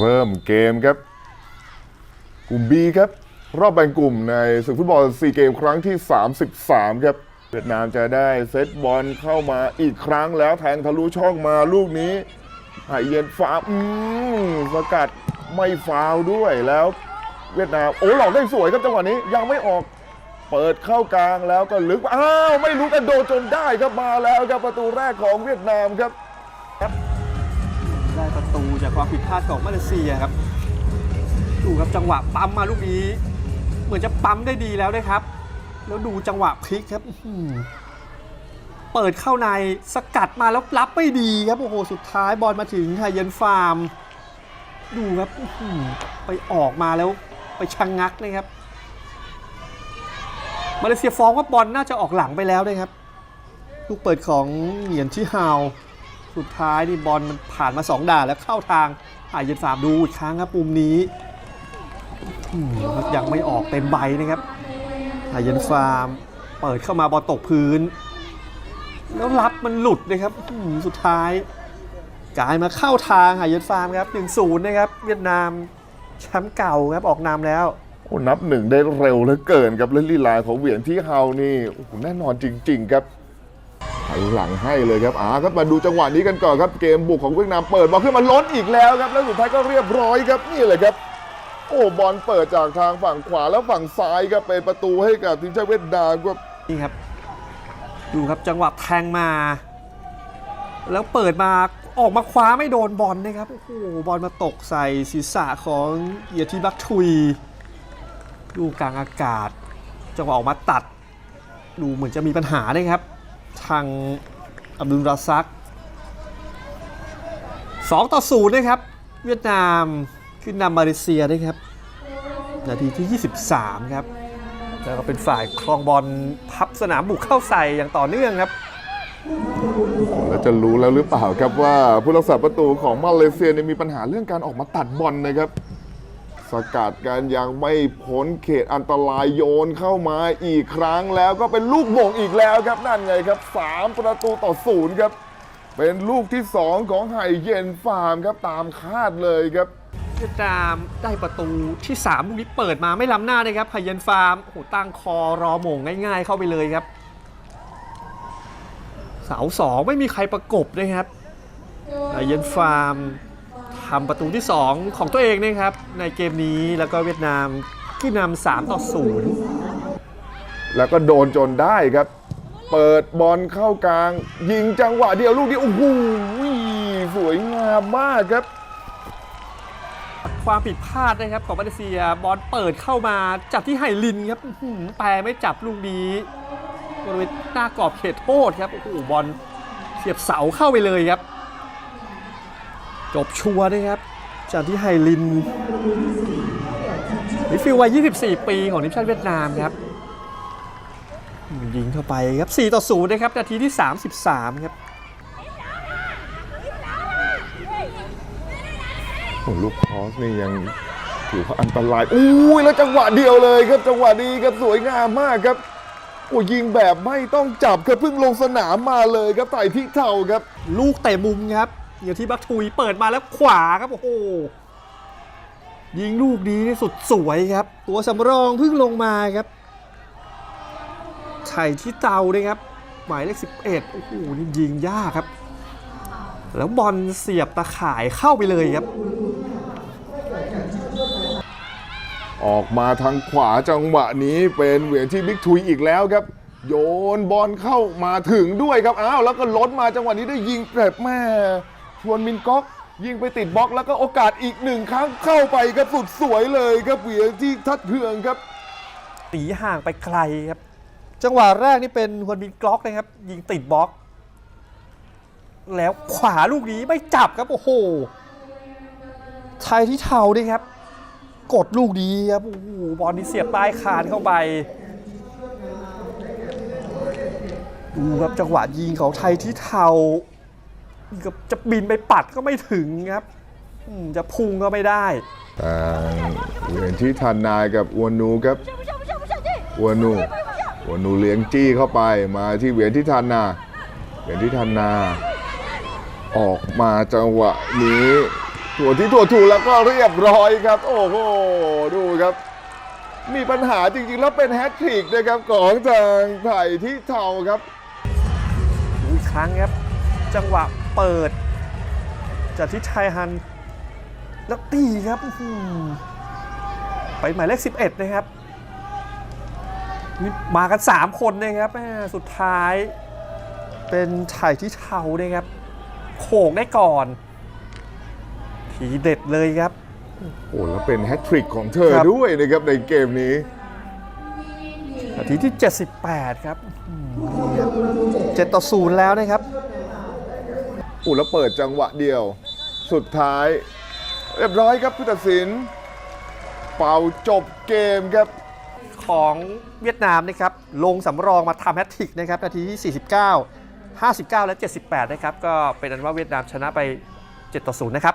เริ่มเกมครับ กลุ่ม B ครับ รอบแบ่งกลุ่มในศึกฟุตบอลซีเกมครั้งที่ 33 ครับ เวียดนามจะได้เซตบอลเข้ามาอีกครั้งแล้วแทงทะลุช่องมาลูกนี้ไหเย็นฟ้าอืมสกัดไม่ฟาวด้วยแล้ว เวียดนามโอ้หลอกได้สวยครับจังหวะนี้ยังไม่ออกเปิดเข้ากลางแล้วก็ลึกอ้าวไม่รู้กันโดนจนได้ครับมาแล้วครับประตูแรกของเวียดนามครับ ความผิดพลาดของมาเลเซียครับ ดูครับจังหวะปั๊มมาลูกนี้ เหมือนจะปั๊มได้ดีแล้วนะครับ แล้วดูจังหวะพลิกครับเปิดเข้าในสกัดมาแล้วรับไม่ดีครับโอ้โหสุดท้ายบอลมาถึงไทยเยนฟาร์ม ดูครับไปออกมาแล้วไปชังงักนะครับมาเลเซียฟ้องว่าบอลน่าจะออกหลังไปแล้วนะครับ ลูกเปิดของเหงียนที่ฮาว สุดท้ายนี่บอลมันผ่านมา 2 ด่านแล้วเข้าทางหายเย็นฟาร์มดูอีกครั้งครับมุมนี้ยังไม่ออกเต็มใบนะครับหายเย็นฟาร์ม เปิดเข้ามาบอลตกพื้น แล้วรับมันหลุดนะครับสุดท้ายกลายมาเข้าทางหายเย็นฟาร์มครับ1-0นะครับเวียดนามแชมป์เก่าครับออกนำแล้วโอ้นับหนึ่งได้เร็วเหลือเกินครับและลีลาของเหวียนที่เฮานี่โอ้แน่นอนจริง ๆ ครับ หันหลังให้เลยครับอ่าครับมาดูจังหวะนี้กันก่อนครับเกมบุกของเวียดนามเปิดบอลขึ้นมาล้นอีกแล้วครับแล้วสุดท้ายก็เรียบร้อยครับนี่เลยครับโอ้บอลเปิดจากทางฝั่งขวาแล้วฝั่งซ้ายครับเป็นประตูให้กับทีมชาติเวียดนามครับนี่ครับ ดูครับจังหวะแทงมา แล้วเปิดมาออกมาคว้าไม่โดนบอลนะครับโอ้โหบอลมาตกใส่ศีรษะของเอียทีบักทุย ดูกลางอากาศ จังหวะออกมาตัด ดูเหมือนจะมีปัญหานะครับ ทางอับดุลราซัก2ต่อ0นย์นะครับ เวียดนามขึ้นนำมาเลเซียนะครับ นาทีที่ 23 ครับ แล้วก็เป็นฝ่ายครองบอลพับสนามบุกเข้าใส่อย่างต่อเนื่องครับแล้วจะรู้แล้วหรือเปล่าครับว่าผู้รักษาประตูของมาเลเซียเนี่ยมีปัญหาเรื่องการออกมาตัดบอลนะครับ สกัดการยังไม่พ้นเขตอันตรายโยนเข้ามาอีกครั้งแล้วก็เป็นลูกโมงอีกแล้วครับนั่นไงครับ 3 ประตูต่อศูนย์ครับ เป็นลูกที่ 2 ของไห่เย็นฟาร์มครับตามคาดเลยครับเวียดนามได้ประตูที่3ลูกนี้เปิดมาไม่ล้ำหน้าเลยครับไฮเยนฟาร์มโอ้โหตั้งคอรอโมงง่ายๆ เข้าไปเลยครับ เสาสองไม่มีใครประกบนะครับไฮเยนฟาร์ม ทำประตูที่ 2 ของตัวเองนะครับ ในเกมนี้แล้วก็เวียดนามขึ้นนำ3ต่อ0แล้วก็โดนจนได้ครับ เปิดบอลเข้ากลาง ยิงจังหวะเดียวลูกนี้โอ้โหสวยงามมากครับ ความผิดพลาดนะครับของมาเลเซียบอลเปิดเข้ามาจับที่ไฮลินครับอื้อหือแปรไม่จับลูกนี้บริเวณหน้ากรอบเขตโทษครับโอ้โหบอลเสียบเสาเข้าไปเลยครับ จบชัวร์นะครับ จากที่ไฮลินมิดฟิลด์วัย 24 ปีของทีมชาติเวียดนามครับ ยิงเข้าไปครับ 4 ต่อ 0 นะครับ นาทีที่ 33 ครับโอ้ลูกคอสนี่ยังถือว่าอันตรายอุ้ยแล้วจังหวะเดียวเลยครับ จังหวะนี้ครับ สวยงามมากครับโอ้ยิงแบบไม่ต้องจับครับเพิ่งลงสนามมาเลยครับใส่พริกเทาครับ ลูกเตะมุมครับ อย่างที่บักทุยเปิดมาแล้วขวาครับโอ้โหยิงลูกนี้นี่สุดสวยครับ ตัวสำรองเพิ่งลงมาครับไถ่ที่เตาเลยครับ หมายเลข11โอ้โหนี่ยิงยากครับ แล้วบอลเสียบตะข่ายเข้าไปเลยครับ ออกมาทางขวาจังหวะนี้เป็นเหวียนที่บิ๊กทุยอีกแล้วครับ โยนบอลเข้ามาถึงด้วยครับอ้าวแล้วก็ล้นมาจังหวะนี้ได้ยิงแบบแม่ ชวนมินก๊อกยิงไปติดบล็อกแล้วก็โอกาสอีกหนึ่งครั้งเข้าไปครับสุดสวยเลยครับเหวียนที่ทัดเทืองครับตีห่างไปไกลครับ จังหวะแรกนี่เป็นฮวนบินกล็อกนะครับ ยิงติดบล็อก แล้วขวาลูกนี้ไม่จับครับ โอ้โหไทยที่เทาด้วยครับ กดลูกนี้ครับโอ้โหบอลนี่เสียบใต้คานเข้าไป ดูครับจังหวะยิงของไทยที่เทา นี่ก็จะบินไปปัดก็ไม่ถึงครับอืมจะพุ่งก็ไม่ได้ทางเหวียนที่ทันนายกับอวนนูครับอวนนูอวนนูเลี้ยงจี้เข้าไปมาที่เหวียนที่ทันนาเหวียนที่ทันนา ออกมาจังหวะนี้ถั่วที่ถั่วถูกแล้วก็เรียบร้อยครับ โอ้โหดูครับ มีปัญหาจริงๆ แล้วเป็นแฮตทริกนะครับของทางไผ่ที่เทาครับดูอีกครั้งครับ จังหวะ เปิดจากที่ไทยฮัน แล้วตีครับอื้อหือไปหมายเลข 11 นะครับนี่มากัน 3 คนนะครับแม่สุดท้าย เป็นไถ่ที่เทานะครับโขกได้ก่อน ทีเด็ดเลยครับ โอ้แล้วเป็นแฮตทริกของเธอครับ ด้วยนะครับในเกมนี้ นาทีที่ 78 ครับเจ็ดต่อศูนย์แล้วนะครับ อุยแล้วเปิดจังหวะเดียว สุดท้าย เรียบร้อยครับผู้ตัดสิน เป่าจบเกมครับ ของเวียดนามนะครับลงสำรองมาทำแฮตทริกนะครับนาทีที่ 49 59 และ 78 นะครับ ก็เป็นอันว่าเวียดนามชนะไป 7 ต่อ 0 นะครับ